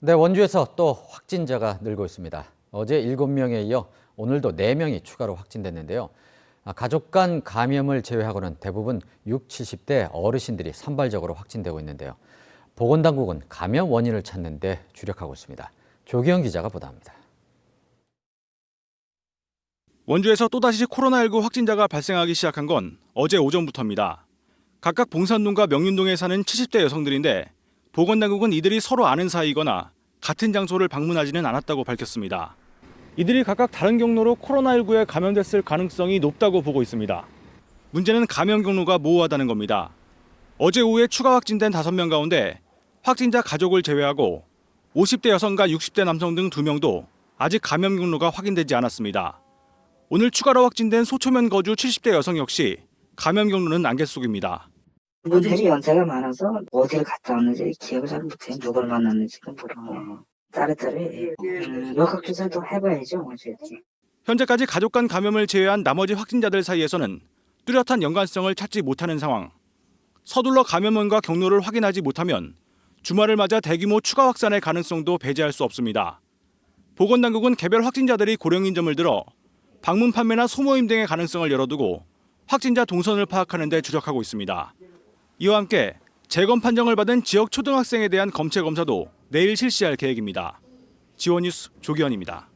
네, 원주에서 또 확진자가 늘고 있습니다. 어제 7명에 이어 오늘도 4명이 추가로 확진됐는데요. 아, 가족 간 감염을 제외하고는 대부분 6, 70대 어르신들이 산발적으로 확진되고 있는데요. 보건당국은 감염 원인을 찾는 데 주력하고 있습니다. 조기영 기자가 보도합니다. 원주에서 또다시 코로나19 확진자가 발생하기 시작한 건 어제 오전부터입니다. 각각 봉산동과 명륜동에 사는 70대 여성들인데 보건당국은 이들이 서로 아는 사이거나 같은 장소를 방문하지는 않았다고 밝혔습니다. 이들이 각각 다른 경로로 코로나19에 감염됐을 가능성이 높다고 보고 있습니다. 문제는 감염 경로가 모호하다는 겁니다. 어제 오후에 추가 확진된 5명 가운데 확진자 가족을 제외하고 50대 여성과 60대 남성 등 2명도 아직 감염 경로가 확인되지 않았습니다. 오늘 추가로 확진된 소초면 거주 70대 여성 역시 감염 경로는 안갯 속입니다. 모델이 연세가 많아서 어딜 갔다 왔는지 기억을 잘 못해. 누굴 만났는지도 모르고. 따르따르 음, 역학 조사도 해봐야죠. 어쨌든. 현재까지 가족 간 감염을 제외한 나머지 확진자들 사이에서는 뚜렷한 연관성을 찾지 못하는 상황. 서둘러 감염원과 경로를 확인하지 못하면 주말을 맞아 대규모 추가 확산의 가능성도 배제할 수 없습니다. 보건당국은 개별 확진자들이 고령인 점을 들어 방문 판매나 소모임 등의 가능성을 열어두고 확진자 동선을 파악하는 데 주력하고 있습니다. 이와 함께 재검 판정을 받은 지역 초등학생에 대한 검체 검사도 내일 실시할 계획입니다. 지원뉴스 조기현입니다.